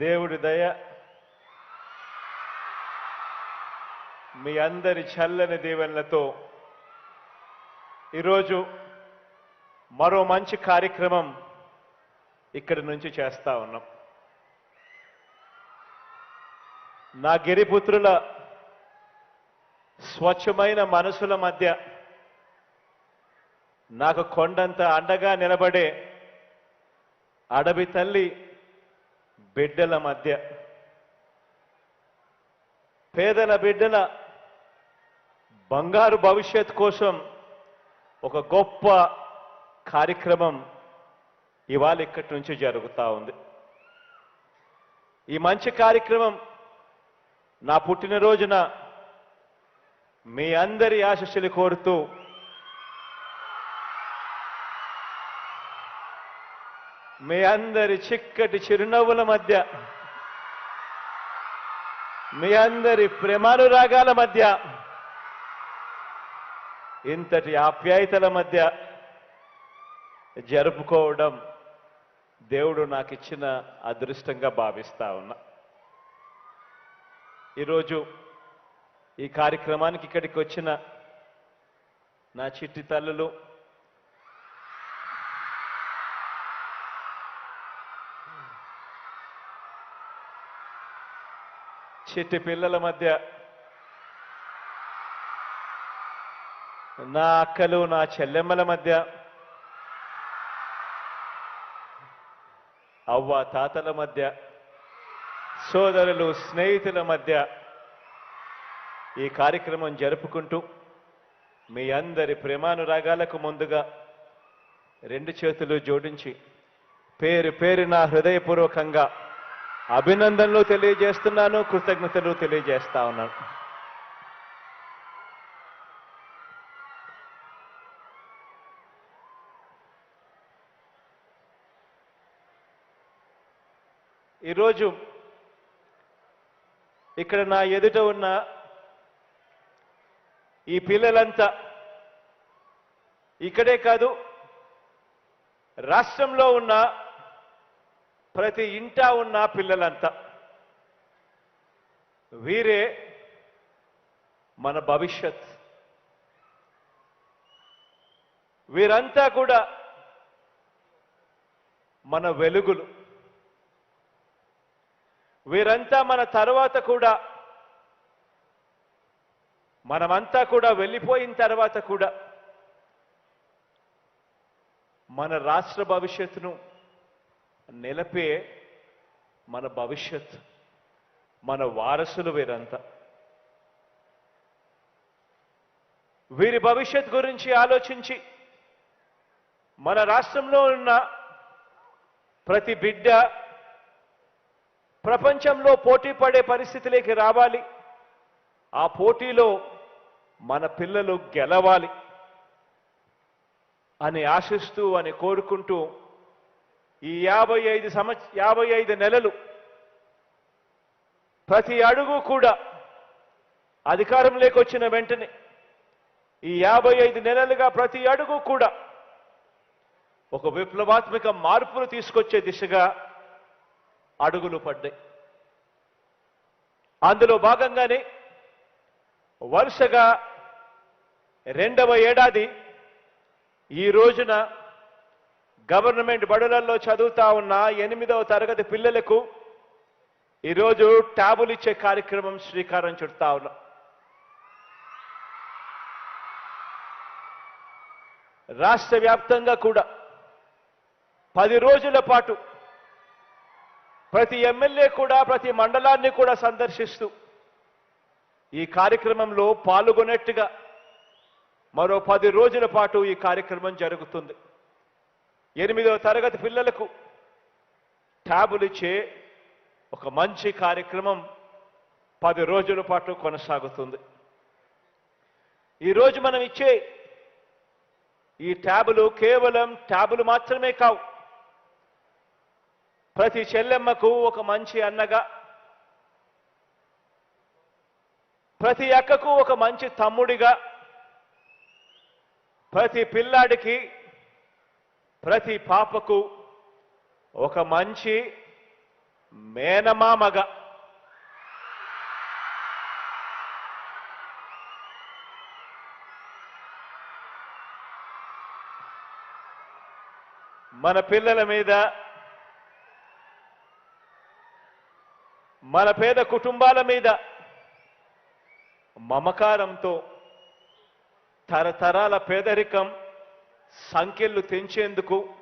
దేవుడి దయ మీ అందరి చల్లని దీవెనలతో ఈరోజు మరో మంచి కార్యక్రమం ఇక్కడి నుంచి చేస్తా ఉన్నాం. నా గిరిపుత్రుల స్వచ్ఛమైన మనసుల మధ్య నాకు కొండంత అండగా నిలబడే అడవి తల్లి బిడ్డల మధ్య. పేదల బిడ్డల బంగారు భవిష్యత్ కోసం ఒక గొప్ప కార్యక్రమం ఇవాళ ఇక్కడి నుంచి జరుగుతూ ఉంది. ఈ మంచి కార్యక్రమం నా పుట్టినరోజున మీ అందరి ఆశస్సులు కోరుతూ మీ అందరి చిక్కటి చిరునవ్వుల మధ్య మీ అందరి ప్రేమానురాగాల మధ్య ఇంతటి ఆప్యాయతల మధ్య జరుపుకోవడం దేవుడు నాకు ఇచ్చిన అదృష్టంగా భావిస్తా ఉన్నా. ఈరోజు ఈ కార్యక్రమానికి ఇక్కడికి వచ్చిన నా చిట్టి తల్లులు చిట్టి పిల్లల మధ్య. నా అక్కలు నా చెల్లెమ్మల మధ్య. అవ్వ తాతల మధ్య. సోదరులు స్నేహితుల మధ్య. ఈ కార్యక్రమం జరుపుకుంటూ మీ అందరి ప్రేమానురాగాలకు ముందుగా రెండు చేతులు జోడించి పేరు పేరు నా హృదయపూర్వకంగా అభినందనలు తెలియజేస్తున్నాను కృతజ్ఞతలు తెలియజేస్తా ఉన్నాను. ఈరోజు ఇక్కడ నా ఎదుట ఉన్న ఈ పిల్లలంతా ఇక్కడే కాదు రాష్ట్రంలో ఉన్న ప్రతి ఇంటా ఉన్న పిల్లలంతా. వీరే మన భవిష్యత్. వీరంతా కూడా మన వెలుగులు. వీరంతా మన తర్వాత కూడా మనమంతా కూడా వెళ్ళిపోయిన తర్వాత కూడా మన రాష్ట్ర భవిష్యత్తును నిలపే మన భవిష్యత్ మన వారసులు వీరంతా. వీరి భవిష్యత్ గురించి ఆలోచించి మన రాష్ట్రంలో ఉన్న ప్రతి బిడ్డ ప్రపంచంలో పోటీ పడే పరిస్థితిలోకి రావాలి. ఆ పోటీలో మన పిల్లలు గెలవాలి అని ఆశిస్తూ అని కోరుకుంటూ ఈ యాభై ఐదు సంవత్స యాభై ఐదు నెలలు ప్రతి అడుగు కూడా అధికారం లేకొచ్చిన వెంటనే ఈ యాభై ఐదు నెలలుగా ప్రతి అడుగు కూడా ఒక విప్లవాత్మక మార్పును తీసుకొచ్చే దిశగా అడుగులు పడ్డాయి. అందులో భాగంగానే వరుసగా రెండవ ఏడాది ఈ రోజున గవర్నమెంట్ బడులలో చదువుతా ఉన్న ఎనిమిదవ తరగతి పిల్లలకు ఈరోజు ట్యాబులు ఇచ్చే కార్యక్రమం శ్రీకారం చుడతా ఉన్నాం. రాష్ట్ర వ్యాప్తంగా కూడా పది రోజుల పాటు ప్రతి ఎమ్మెల్యే కూడా ప్రతి మండలాన్ని కూడా సందర్శిస్తూ ఈ కార్యక్రమంలో పాల్గొనేట్టుగా మరో పది రోజుల పాటు ఈ కార్యక్రమం జరుగుతుంది. ఎనిమిదవ తరగతి పిల్లలకు ట్యాబులు ఇచ్చే ఒక మంచి కార్యక్రమం పది రోజుల పాటు కొనసాగుతుంది. ఈరోజు మనం ఇచ్చే ఈ ట్యాబులు కేవలం ట్యాబులు మాత్రమే కావు. ప్రతి చెల్లెమ్మకు ఒక మంచి అన్నగా ప్రతి అక్కకు ఒక మంచి తమ్ముడిగా ప్రతి పిల్లాడికి ప్రతి పాపకు ఒక మంచి మేనమామగ. మన పిల్లల మీద మన పేద కుటుంబాల మీద మమకారంతో తరతరాల పేదరికం సంఖ్యలు తెంచేందుకు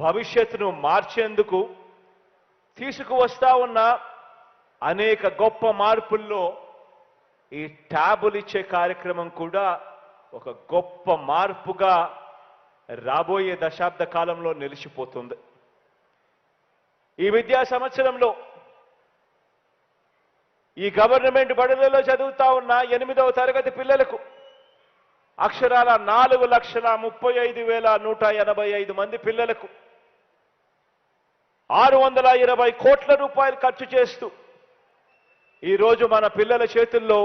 భవిష్యత్తును మార్చేందుకు తీసుకువస్తా ఉన్న అనేక గొప్ప మార్పుల్లో ఈ ట్యాబులు ఇచ్చే కార్యక్రమం కూడా ఒక గొప్ప మార్పుగా రాబోయే దశాబ్ద కాలంలో నిలిచిపోతుంది. ఈ విద్యా సంవత్సరంలో ఈ గవర్నమెంట్ బడులలో చదువుతా ఉన్న ఎనిమిదవ తరగతి పిల్లలకు అక్షరాల నాలుగు లక్షల ముప్పై ఐదు వేల నూట ఎనభై ఐదు మంది పిల్లలకు ఆరు వందల ఇరవై కోట్ల రూపాయలు ఖర్చు చేస్తూ ఈరోజు మన పిల్లల చేతుల్లో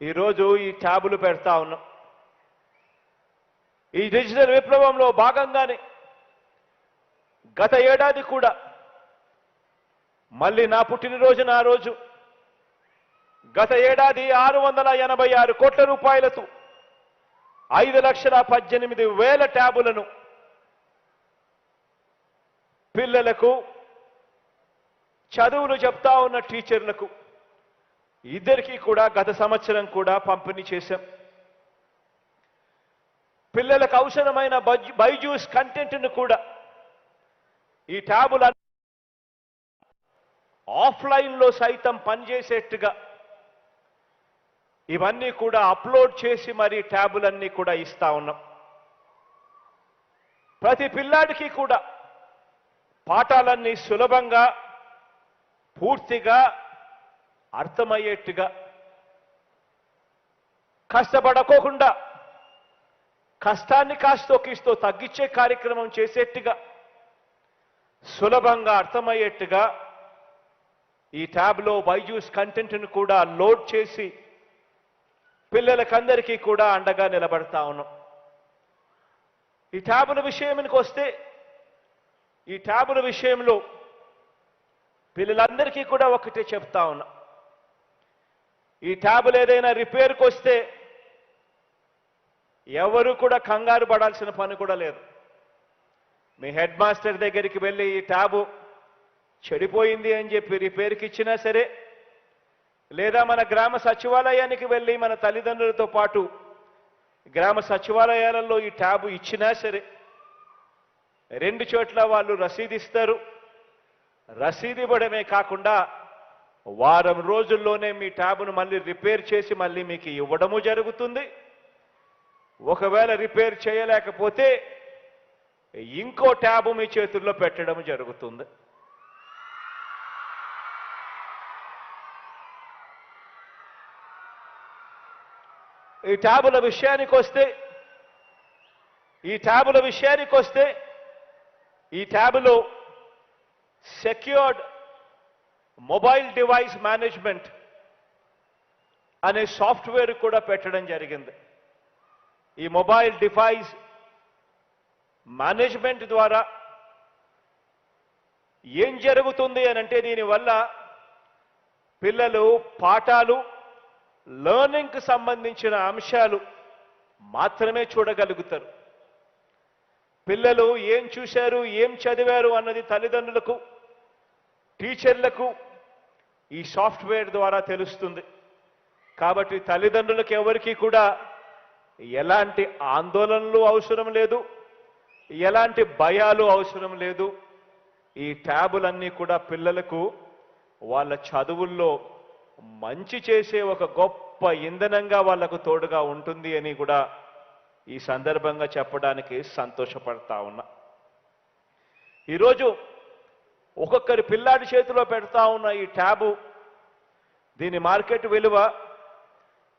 ఈరోజు ఈ ట్యాబులు పెడతా ఉన్నాం. ఈ డిజిటల్ విప్లవంలో భాగంగానే గత ఏడాది కూడా మళ్ళీ నా పుట్టినరోజు నా రోజు గత ఏడాది ఆరు వందల ఎనభై ఆరు కోట్ల రూపాయలతో ఐదు లక్షల పద్దెనిమిది వేల ట్యాబులను పిల్లలకు చదువులు చెప్తా ఉన్న టీచర్లకు ఇద్దరికీ కూడా గత సంవత్సరం కూడా పంపిణీ చేశాం. పిల్లలకు అవసరమైన బైజూస్ కంటెంట్ను కూడా ఈ ట్యాబుల ఆఫ్లైన్లో సైతం పనిచేసేట్టుగా ఇవన్నీ కూడా అప్లోడ్ చేసి మరి ట్యాబులన్నీ కూడా ఇస్తా ఉన్నాం. ప్రతి పిల్లాడికి కూడా పాఠాలన్నీ సులభంగా పూర్తిగా అర్థమయ్యేట్టుగా కష్టపడకోకుండా కష్టాన్ని కాస్తో కిస్తో తగ్గించే కార్యక్రమం చేసేట్టుగా సులభంగా అర్థమయ్యేట్టుగా ఈ ట్యాబ్లో బైజూస్ కంటెంట్ను కూడా లోడ్ చేసి పిల్లలకందరికీ కూడా అండగా నిలబడతా ఉన్నాం. ఈ ట్యాబుల విషయానికి వస్తే ఈ ట్యాబుల విషయంలో పిల్లలందరికీ కూడా ఒకటే చెప్తా ఉన్నా. ఈ ట్యాబులు ఏదైనా రిపేర్కి వస్తే ఎవరు కూడా కంగారు పడాల్సిన పని కూడా లేదు. మీ హెడ్ మాస్టర్ దగ్గరికి వెళ్ళి ఈ ట్యాబు చెడిపోయింది అని చెప్పి రిపేర్కి ఇచ్చినా సరే లేదా మన గ్రామ సచివాలయానికి వెళ్ళి మన తల్లిదండ్రులతో పాటు గ్రామ సచివాలయాలలో ఈ ట్యాబు ఇచ్చినా సరే రెండు చోట్ల వాళ్ళు రసీదిస్తారు. రసీదు ఇవ్వడమే కాకుండా వారం రోజుల్లోనే మీ ట్యాబును మళ్ళీ రిపేర్ చేసి మళ్ళీ మీకు ఇవ్వడము జరుగుతుంది. ఒకవేళ రిపేర్ చేయలేకపోతే ఇంకో ట్యాబు మీ చేతుల్లో పెట్టడం జరుగుతుంది. ఈ ట్యాబుల విషయానికి వస్తే ఈ ట్యాబుల విషయానికి వస్తే ఈ ట్యాబులో సెక్యూర్డ్ మొబైల్ డివైస్ మేనేజ్మెంట్ అనే సాఫ్ట్వేర్ కూడా పెట్టడం జరిగింది. ఈ మొబైల్ డివైస్ మేనేజ్మెంట్ ద్వారా ఏం జరుగుతుంది అని అంటే దీనివల్ల పిల్లలు పాఠాలు లెర్నింగ్కి సంబంధించిన అంశాలు మాత్రమే చూడగలుగుతారు. పిల్లలు ఏం చూశారు ఏం చదివారు అన్నది తల్లిదండ్రులకు టీచర్లకు ఈ సాఫ్ట్వేర్ ద్వారా తెలుస్తుంది. కాబట్టి తల్లిదండ్రులకు ఎవరికి కూడా ఎలాంటి ఆందోళనలు అవసరం లేదు ఎలాంటి భయాలు అవసరం లేదు. ఈ ట్యాబులన్నీ కూడా పిల్లలకు వాళ్ళ చదువుల్లో మంచి చేసే ఒక గొప్ప ఇంధనంగా వాళ్ళకు తోడుగా ఉంటుంది అని కూడా ఈ సందర్భంగా చెప్పడానికి సంతోషపడతా ఉన్నా. ఈరోజు ఒక్కొక్కరి పిల్లాడి చేతిలో పెడతా ఉన్న ఈ ట్యాబు దీని మార్కెట్ విలువ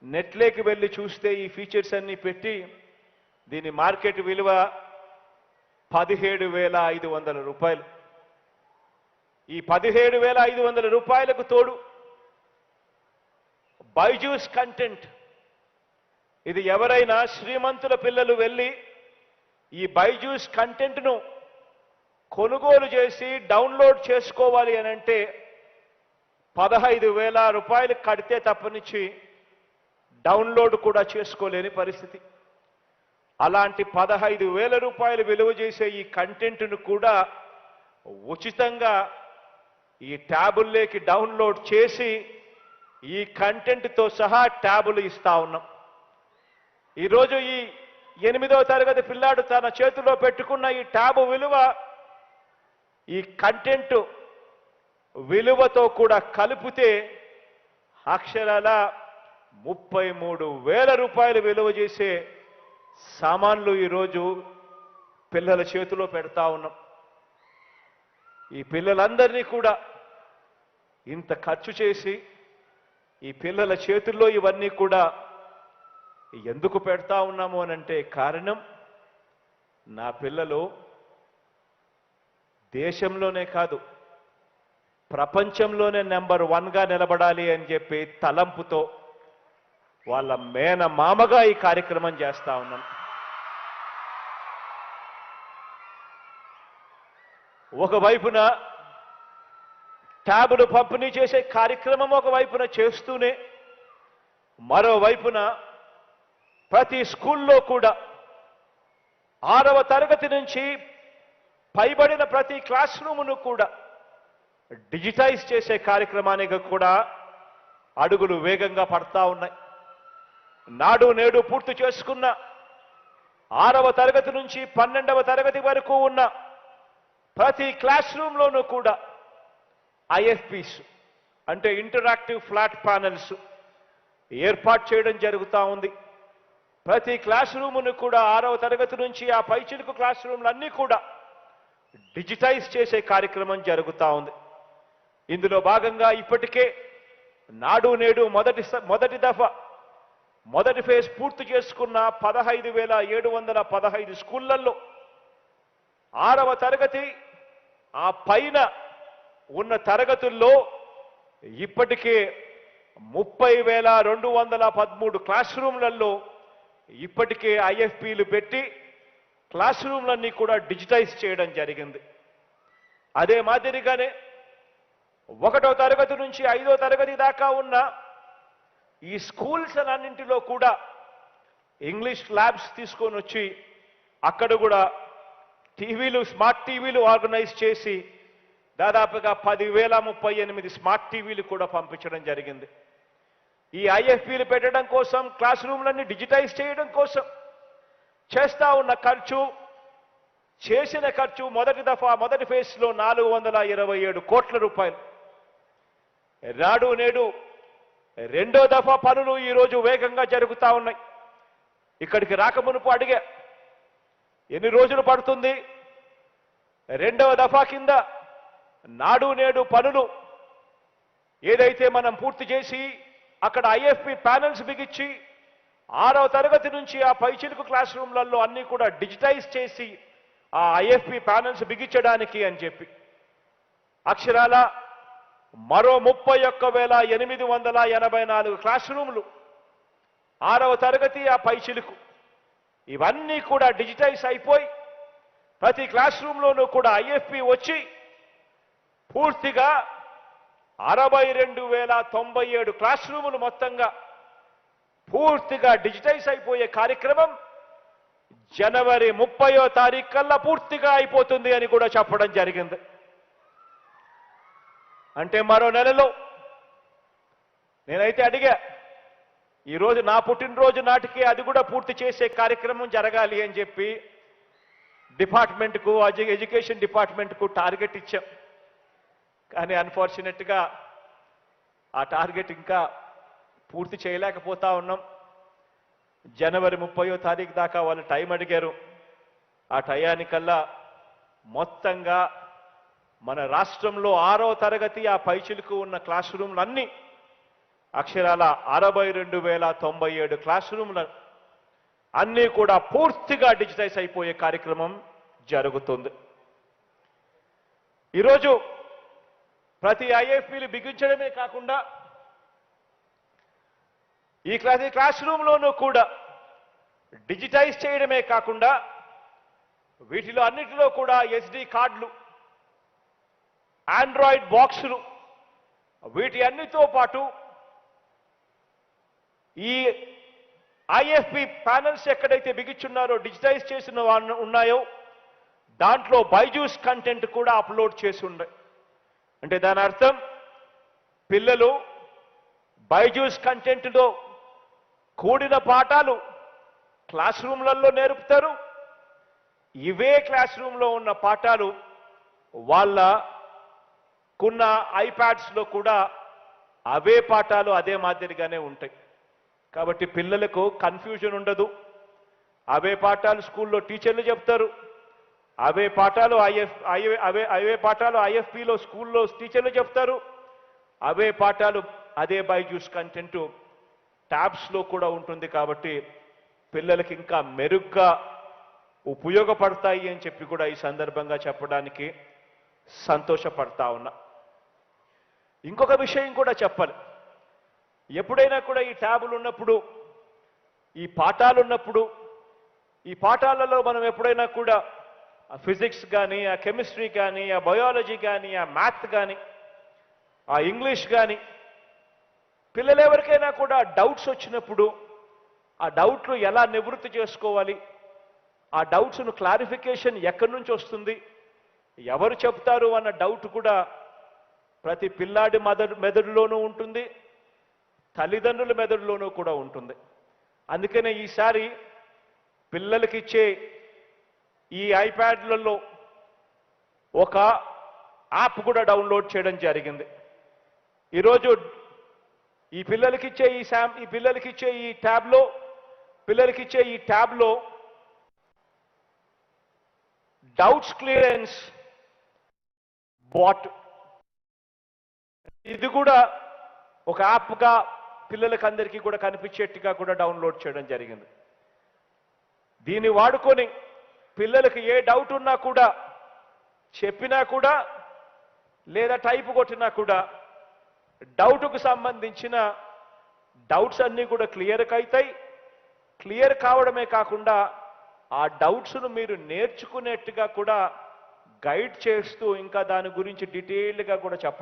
నెట్లోకి వెళ్ళి చూస్తే ఈ ఫీచర్స్ అన్ని పెట్టి దీని మార్కెట్ విలువ పదిహేడు వేల ఐదు వందల రూపాయలు. ఈ పదిహేడు వేల ఐదు వందల రూపాయలకు తోడు బైజూస్ కంటెంట్. ఇది ఎవరైనా శ్రీమంతుల పిల్లలు వెళ్ళి ఈ బైజూస్ కంటెంట్ను కొనుగోలు చేసి డౌన్లోడ్ చేసుకోవాలి అని అంటే పదహైదు వేల రూపాయలు కడితే తప్పనిచ్చి డౌన్లోడ్ కూడా చేసుకోలేని పరిస్థితి. అలాంటి పదహైదు వేల రూపాయలు విలువ చేసే ఈ కంటెంట్ను కూడా ఉచితంగా ఈ ట్యాబుల్లోకి డౌన్లోడ్ చేసి ఈ కంటెంట్తో సహా ట్యాబులు ఇస్తా ఉన్నాం. ఈరోజు ఈ ఎనిమిదవ తరగతి పిల్లాడు తన చేతిలో పెట్టుకున్న ఈ ట్యాబు విలువ ఈ కంటెంట్ విలువతో కూడా కలిపితే అక్షరాల ముప్పై మూడు వేల రూపాయలు విలువ చేసే సామాన్లు ఈరోజు పిల్లల చేతిలో పెడతా ఉన్నాం. ఈ పిల్లలందరినీ కూడా ఇంత ఖర్చు చేసి ఈ పిల్లల చేతుల్లో ఇవన్నీ కూడా ఎందుకు పెడతా ఉన్నాము అనంటే కారణం నా పిల్లలు దేశంలోనే కాదు ప్రపంచంలోనే నెంబర్ వన్గా నిలబడాలి అని చెప్పి తలంపుతో వాళ్ళ మేన మామగా ఈ కార్యక్రమం చేస్తా ఉన్నాం. ఒకవైపున ట్యాబులు పంపిణీ చేసే కార్యక్రమం ఒకవైపున చేస్తూనే మరోవైపున ప్రతి స్కూల్లో కూడా ఆరవ తరగతి నుంచి పైబడిన ప్రతి క్లాస్ రూమును కూడా డిజిటైజ్ చేసే కార్యక్రమానికి కూడా అడుగులు వేగంగా పడతా ఉన్నాయి. నాడు నేడు పూర్తి చేసుకున్న ఆరవ తరగతి నుంచి పన్నెండవ తరగతి వరకు ఉన్న ప్రతి క్లాస్ రూమ్లోనూ కూడా ఐఎఫ్పిస్ అంటే ఇంటరాక్టివ్ ఫ్లాట్ ప్యానల్స్ ఏర్పాటు చేయడం జరుగుతూ ఉంది. ప్రతి క్లాస్ రూమును కూడా ఆరవ తరగతి నుంచి ఆ పైచిలుకు క్లాస్ రూమ్లన్నీ కూడా డిజిటైజ్ చేసే కార్యక్రమం జరుగుతూ ఉంది. ఇందులో భాగంగా ఇప్పటికే నాడు నేడు మొదటి స- మొదటి దఫ మొదటి ఫేజ్ పూర్తి చేసుకున్న పదహైదు వేల ఏడు వందల పదహైదు స్కూళ్ళలో ఆరవ తరగతి ఆ పైన ఉన్న తరగతుల్లో ఇప్పటికే ముప్పై వేల రెండు వందల పదమూడు క్లాస్ రూమ్లలో ఇప్పటికే ఐఎఫ్పీలు పెట్టి క్లాస్ రూమ్లన్నీ కూడా డిజిటైజ్ చేయడం జరిగింది. అదే మాదిరిగానే ఒకటో తరగతి నుంచి ఐదో తరగతి దాకా ఉన్న ఈ స్కూల్స్ అన్నింటిలో కూడా ఇంగ్లీష్ ల్యాబ్స్ తీసుకొని వచ్చి అక్కడ కూడా టీవీలు స్మార్ట్ టీవీలు ఆర్గనైజ్ చేసి దాదాపుగా పదివేల ముప్పై ఎనిమిది స్మార్ట్ టీవీలు కూడా పంపించడం జరిగింది. ఈ ఐఎఫ్పీలు పెట్టడం కోసం క్లాస్ రూమ్లన్నీ డిజిటైజ్ చేయడం కోసం చేస్తా ఉన్న ఖర్చు చేసిన ఖర్చు మొదటి దఫా మొదటి ఫేజ్లో నాలుగు వందల ఇరవై ఏడు కోట్ల రూపాయలు. నాడు నేడు రెండో దఫా పనులు ఈరోజు వేగంగా జరుగుతా ఉన్నాయి. ఇక్కడికి రాకమునుపు అడిగా ఎన్ని రోజులు పడుతుంది? రెండవ దఫా కింద నాడు నేడు పనులు ఏదైతే మనం పూర్తి చేసి అక్కడ ఐఎఫ్పి ప్యానల్స్ బిగించి ఆరవ తరగతి నుంచి ఆ పైచిలుకు క్లాస్ రూమ్లలో అన్ని కూడా డిజిటైజ్ చేసి ఆ ఐఎఫ్పి ప్యానల్స్ బిగించడానికి అని చెప్పి. అక్షరాల మరో ముప్పై ఒక్క వేల ఎనిమిది వందల ఎనభై నాలుగు క్లాస్ రూములు ఆరవ తరగతి ఆ పైచిలుకు. ఇవన్నీ కూడా డిజిటైజ్ అయిపోయి ప్రతి క్లాస్ రూమ్లోనూ కూడా ఐఎఫ్పి వచ్చి పూర్తిగా అరవై రెండు వేల తొంభై ఏడు క్లాస్ రూములు మొత్తంగా పూర్తిగా డిజిటైజ్ అయిపోయే కార్యక్రమం జనవరి ముప్పయో తారీఖు కల్లా పూర్తిగా అయిపోతుంది అని కూడా చెప్పడం జరిగింది. అంటే మరో నెలలో నేనైతే అడిగా ఈరోజు నా పుట్టినరోజు నాటికి అది కూడా పూర్తి చేసే కార్యక్రమం జరగాలి అని చెప్పి డిపార్ట్మెంట్కు ఎడ్యుకేషన్ డిపార్ట్మెంట్కు టార్గెట్ ఇచ్చాం. కానీ అన్ఫార్చునేట్గా ఆ టార్గెట్ ఇంకా పూర్తి చేయలేకపోతా ఉన్నాం. జనవరి ముప్పయో తారీఖు దాకా వాళ్ళు టైం అడిగారు. ఆ టయానికల్లా మొత్తంగా మన రాష్ట్రంలో ఆరో తరగతి ఆ పైచిలుకు ఉన్న క్లాస్ రూమ్లన్నీ అక్షరాల అరవై రెండు వేల తొంభై ఏడు క్లాస్ రూమ్ల అన్నీ కూడా పూర్తిగా డిజిటైజ్ అయిపోయే కార్యక్రమం జరుగుతుంది. ఈరోజు ప్రతి ఐఎఫ్పిలు బిగించడమే కాకుండా ఈ ప్రతి క్లాస్ రూమ్లోనూ కూడా డిజిటైజ్ చేయడమే కాకుండా వీటిలో అన్నిటిలో కూడా ఎస్డి కార్డులు ఆండ్రాయిడ్ బాక్సులు వీటి అన్నితో పాటు ఈ ఐఎఫ్పి ప్యానల్స్ ఎక్కడైతే బిగిచ్చున్నారో డిజిటైజ్ చేసిన ఉన్నాయో దాంట్లో బైజూస్ కంటెంట్ కూడా అప్లోడ్ చేసి ఉండే అంటే దాని అర్థం పిల్లలు బైజూస్ కంటెంట్లో కూడిన పాఠాలు క్లాస్ రూమ్లలో నేర్పుతారు. ఇవే క్లాస్ రూమ్లో ఉన్న పాఠాలు వాళ్ళకున్న ఐప్యాడ్స్లో కూడా అవే పాఠాలు అదే మాదిరిగానే ఉంటాయి. కాబట్టి పిల్లలకు కన్ఫ్యూజన్ ఉండదు. అవే పాఠాలు స్కూల్లో టీచర్లు చెప్తారు. అవే పాఠాలు ఐఎఫ్ అవే అవే అవే పాఠాలు ఐఎఫ్పిలో స్కూల్లో టీచర్లు చెప్తారు. అవే పాఠాలు అదే బైజూస్ కంటెంట్ ట్యాబ్స్లో కూడా ఉంటుంది కాబట్టి పిల్లలకి ఇంకా మెరుగ్గా ఉపయోగపడతాయి అని చెప్పి కూడా ఈ సందర్భంగా చెప్పడానికి సంతోషపడతా ఉన్నా. ఇంకొక విషయం కూడా చెప్పాలి. ఎప్పుడైనా కూడా ఈ ట్యాబులు ఉన్నప్పుడు ఈ పాఠాలు ఉన్నప్పుడు ఈ పాఠాలలో మనం ఎప్పుడైనా కూడా ఆ ఫిజిక్స్ కానీ ఆ కెమిస్ట్రీ కానీ ఆ బయాలజీ కానీ ఆ మ్యాథ్ కానీ ఆ ఇంగ్లీష్ కానీ పిల్లలు ఎవరికైనా కూడా డౌట్స్ వచ్చినప్పుడు ఆ డౌట్లు ఎలా నివృత్తి చేసుకోవాలి? ఆ డౌట్స్ను క్లారిఫికేషన్ ఎక్కడి నుంచి వస్తుంది? ఎవరు చెప్తారు అన్న డౌట్ కూడా ప్రతి పిల్లాడి మెదడు మెదడులోనూ ఉంటుంది. తల్లిదండ్రుల మెదడులోనూ కూడా ఉంటుంది. అందుకనే ఈసారి పిల్లలకి ఇచ్చే ఈ ఐప్యాడ్లలో ఒక యాప్ కూడా డౌన్లోడ్ చేయడం జరిగింది. ఈరోజు ఈ పిల్లలకి ఇచ్చే ఈ శామ్ ఈ పిల్లలకి ఇచ్చే ఈ ట్యాబ్లో పిల్లలకి ఇచ్చే ఈ ట్యాబ్లో డౌట్స్ క్లియరెన్స్ బాట్. ఇది కూడా ఒక యాప్గా పిల్లలకి అందరికీ కూడా కనిపించేట్టుగా కూడా డౌన్లోడ్ చేయడం జరిగింది. దీన్ని వాడుకొని పిల్లలకి ఏ డౌట్ ఉన్నా కూడా చెప్పినా కూడా లేదా టైప్ కొట్టినా కూడా డౌట్కు సంబంధించిన డౌట్స్ అన్నీ కూడా క్లియర్కి అవుతాయి క్లియర్ కావడమే కాకుండా ఆ డౌట్స్ను మీరు నేర్చుకునేట్టుగా కూడా గైడ్ చేస్తూ ఇంకా దాని గురించి డీటెయిల్డ్గా కూడా చెప్పండి